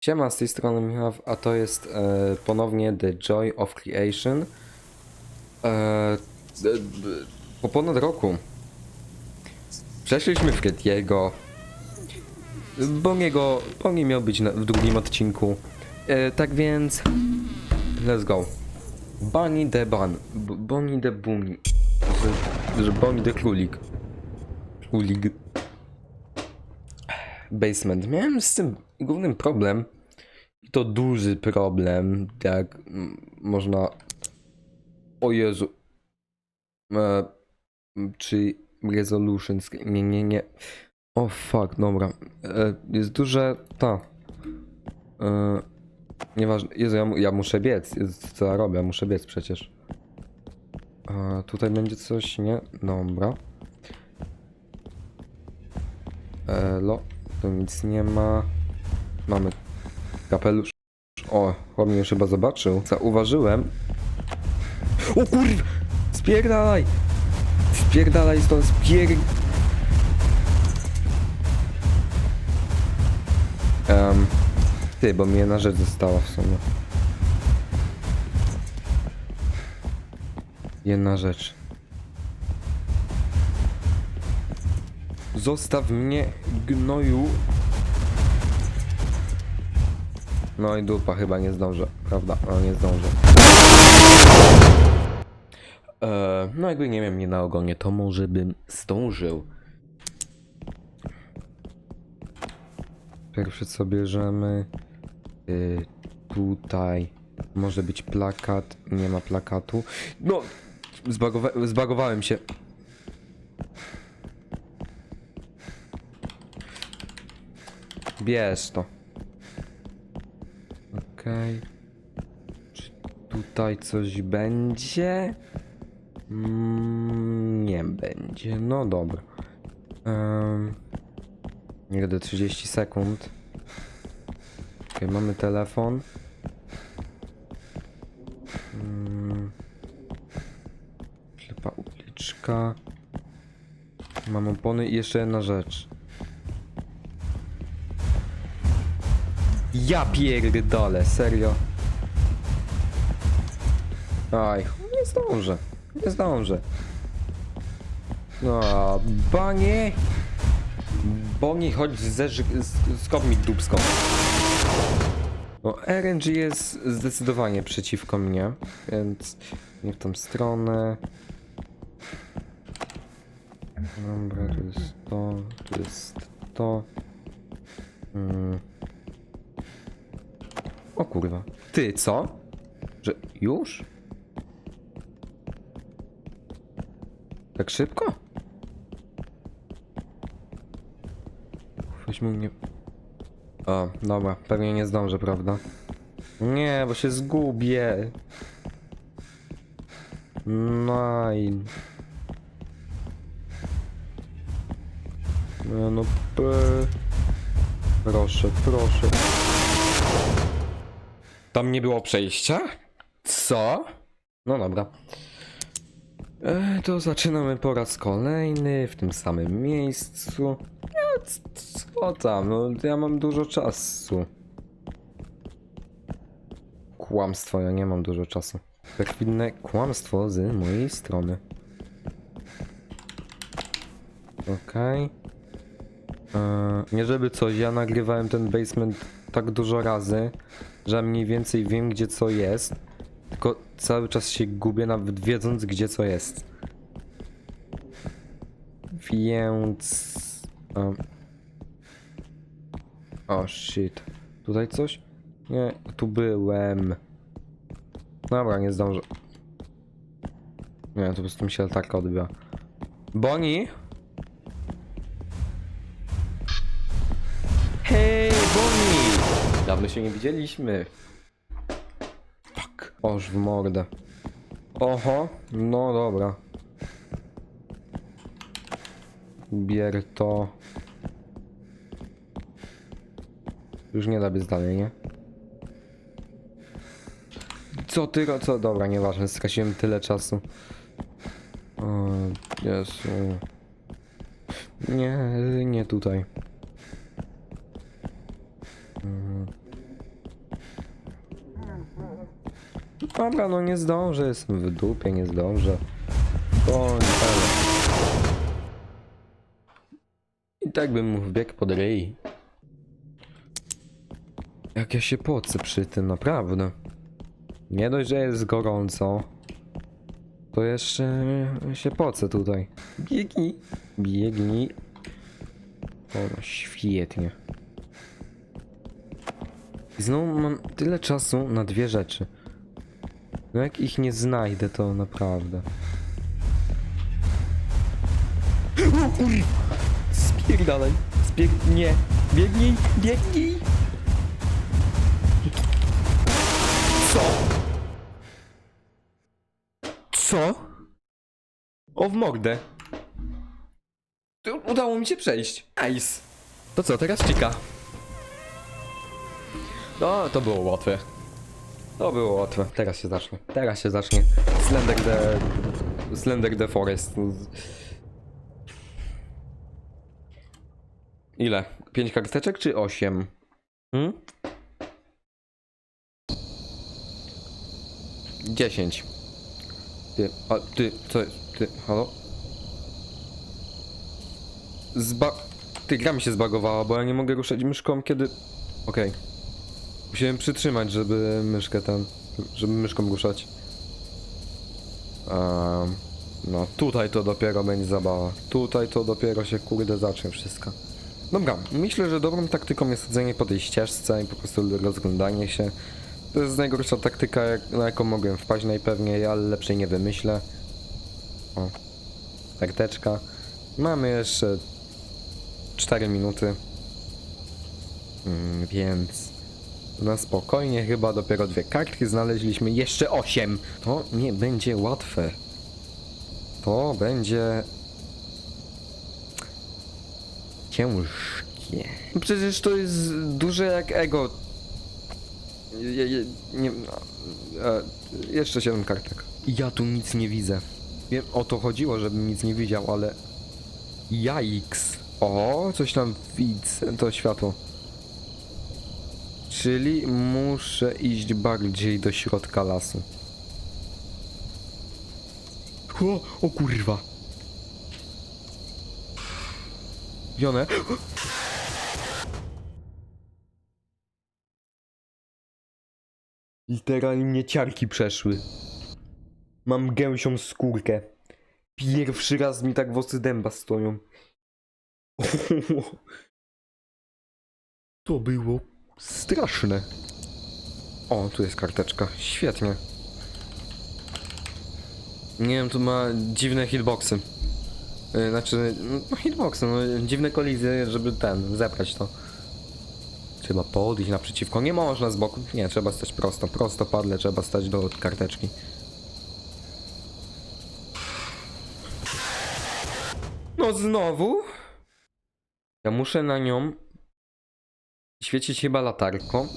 Siema, z tej strony Michał, a to jest e, ponownie The Joy of Creation. E, po ponad roku przeszliśmy Frediego. Bongiego, Bongi miał być na, w drugim odcinku. E, tak więc, let's go. Bunny the Bun, B- the Bunny. Że, że the Królik. Królik. Basement. Miałem z tym głównym problem. I to duży problem, jak można. O Jezu. E, czy resolution. Nie, nie, nie. O fuck, dobra. E, jest duże. Ta. E, nieważne. Jezu, ja, ja muszę biec. Jezu, co ja robię? Muszę biec przecież. E, tutaj będzie coś, nie? Dobra. Elo. Tu nic nie ma. Mamy kapelusz. O, chłop mnie już chyba zobaczył. Zauważyłem. O kurw! Spierdalaj! Spierdalaj stąd, spier... Um, ty, bo mi jedna rzecz została w sumie. Jedna rzecz. Zostaw mnie, gnoju. No i dupa, chyba nie zdążę, prawda? No nie zdążę. Eee, no jakby nie miałem mnie na ogonie, to może bym zdążył. Pierwsze co bierzemy. Yy, tutaj może być plakat. Nie ma plakatu. No! Zbagowa zbagowałem się. Bierz to. Okej. Czy tutaj coś będzie? Mm, nie będzie. No dobra. Um, niech do 30 sekund. Okej, mamy telefon. Mm, uliczka. Mam opony i jeszcze jedna rzecz. Ja pierdolę, serio. Aj, nie zdążę. Nie zdążę. No, banie. Boni, chodź zeż... skop mi dubską. No, RNG jest zdecydowanie przeciwko mnie, więc nie w tą stronę. Dobra, tu jest to, tu jest to. Kurwa. Ty, co? Że już? Tak szybko? Weźmy mnie... O, dobra, pewnie nie zdążę, prawda? Nie, bo się zgubię. Nine. No, no, p... Proszę, proszę. Tam nie było przejścia? Co? No dobra. E, to zaczynamy po raz kolejny w tym samym miejscu. Ja, c- co tam? No, ja mam dużo czasu. Kłamstwo, ja nie mam dużo czasu. Perfidne kłamstwo z mojej strony. Okej. E, Nie żeby coś, ja nagrywałem ten basement tak dużo razy, że mniej więcej wiem gdzie co jest. Tylko cały czas się gubię nawet wiedząc gdzie co jest. Więc... Um. O shit. Tutaj coś? Nie, tu byłem. Dobra, nie zdążę. Nie, to po prostu mi się latarka odbiła. Bonnie? Hej, Bonnie! Dawno się nie widzieliśmy. Fuck. Oż w mordę. Oho, no dobra. Bier to. Już nie da być dalej, nie? Co ty, co? Dobra, nieważne, straciłem tyle czasu. O, Jezu. Nie, nie tutaj. Dobra, no nie zdążę, jestem w dupie, nie zdążę. Koń, ale... I tak bym wbiegł pod ryj. Jak ja się pocę przy tym, naprawdę. Nie dość, że jest gorąco, to jeszcze się pocę tutaj. Biegnij, biegnij. O, świetnie. I znowu mam tyle czasu na dwie rzeczy. No jak ich nie znajdę, to naprawdę. O kur... Spierdalaj. Spier... Nie. Biegnij, biegnij. Co? Co? O w mordę. To udało mi się przejść. Nice. To co, teraz cika. No, to było łatwe. To było łatwe. Teraz się zacznie. Teraz się zacznie. Slender the... Slender the Forest. Ile? 5 karteczek czy 8? Hmm? 10. Ty, a ty, co? Ty, halo? Zba... Ty, gra mi się zbagowała, bo ja nie mogę ruszać myszką, kiedy... Okej. Musiałem przytrzymać, żeby myszkę ten... Żeby myszką ruszać. Um, no, tutaj to dopiero będzie zabawa. Tutaj to dopiero się kurde zacznie wszystko. Dobra, myślę, że dobrą taktyką jest chodzenie po tej ścieżce i po prostu rozglądanie się. To jest najgorsza taktyka, jak, na jaką mogłem wpaść najpewniej, ale lepszej nie wymyślę. O, karteczka. Mamy jeszcze 4 minuty. Mm, więc na spokojnie chyba dopiero dwie kartki znaleźliśmy. Jeszcze 8! To nie będzie łatwe. To będzie ciężkie. Przecież to jest duże jak ego. Je, je, nie, no, e, jeszcze 7 kartek. Ja tu nic nie widzę. Wiem, o to chodziło, żebym nic nie widział, ale... Jajks. O, coś tam widzę, to światło. Czyli muszę iść bardziej do środka lasu. O, o kurwa. Wione. Literalnie mnie ciarki przeszły. Mam gęsią skórkę. Pierwszy raz mi tak włosy dęba stoją. To było straszne. O, tu jest karteczka. Świetnie. Nie wiem, tu ma dziwne hitboxy. Yy, Znaczy, no hitboxy, no dziwne kolizje, żeby ten, zebrać to. Trzeba podejść naprzeciwko. Nie można z boku. Nie, trzeba stać prosto. Prosto padle, trzeba stać do karteczki. No znowu? Ja muszę na nią świecić chyba latarką.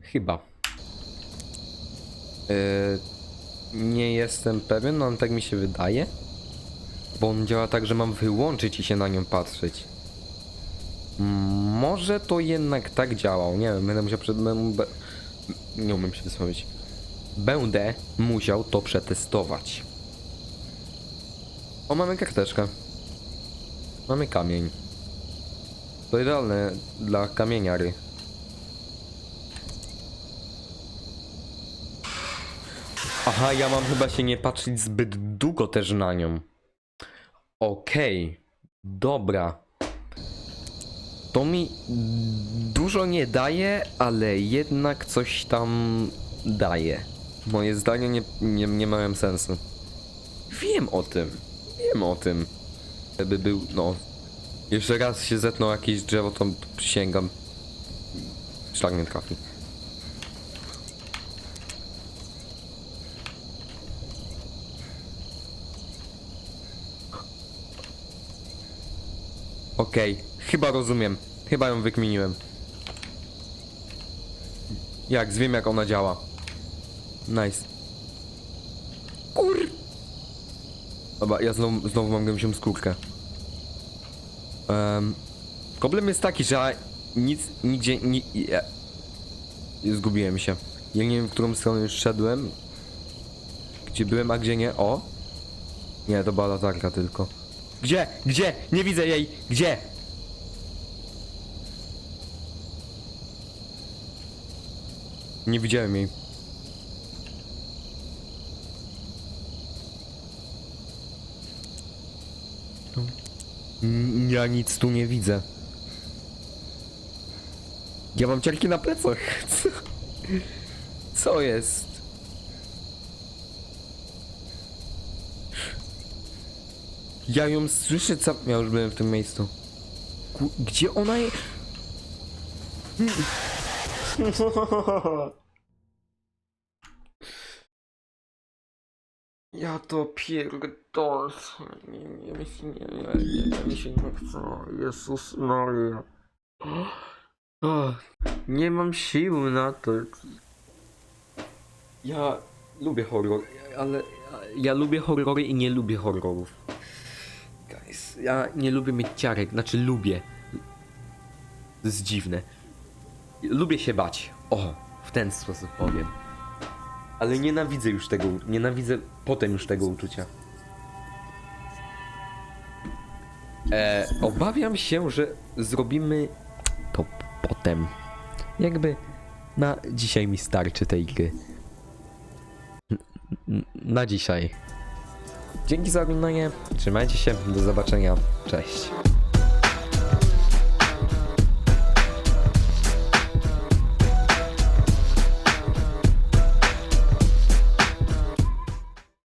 Chyba. Yy, nie jestem pewien, no tak mi się wydaje. Bo on działa tak, że mam wyłączyć i się na nią patrzeć. Może to jednak tak działał. Nie wiem, będę musiał przed. Nie umiem się wysłowić. Będę musiał to przetestować. O, mamy karteczkę. Mamy kamień. To idealne dla kamieniary. Aha, ja mam chyba się nie patrzeć zbyt długo też na nią. Okej, dobra. To mi dużo nie daje, ale jednak coś tam daje. Moje zdania nie, nie, nie mają sensu. Wiem o tym. Wiem o tym. Gdyby był, no. Jeszcze raz się zetnął jakieś drzewo, to przysięgam. Szlak nie trafi. Okej, chyba rozumiem. Chyba ją wykminiłem. Jak, wiem jak ona działa. Nice. Kur... Dobra, ja znowu, znowu mam gęsią skórkę. Um, problem jest taki, że ja nic, nigdzie, ni, ja, zgubiłem się. Ja nie wiem, w którą stronę już szedłem. Gdzie byłem, a gdzie nie. O! Nie, to była latarka tylko. Gdzie? Gdzie? Nie widzę jej! Gdzie? Nie widziałem jej. Mm, Ja nic tu nie widzę. Ja mam ciarki na plecach. Co? Co jest? Ja ją słyszę ca... Ja już byłem w tym miejscu. Gdzie ona jest? Ja to pierdolę. Nie, nie, mi się nie, nie, nie, nie, mi się nie chce. Jezus Maria. Nie mam sił na to. Ja lubię horror, ale ja lubię horrory i nie lubię horrorów. Guys, ja nie lubię mieć ciarek, znaczy lubię. To jest dziwne. Lubię się bać. O, w ten sposób powiem. Ale nienawidzę już tego, nienawidzę potem już tego uczucia. E, obawiam się, że zrobimy to potem. Jakby na dzisiaj mi starczy tej gry. Na dzisiaj. Dzięki za oglądanie. Trzymajcie się. Do zobaczenia. Cześć.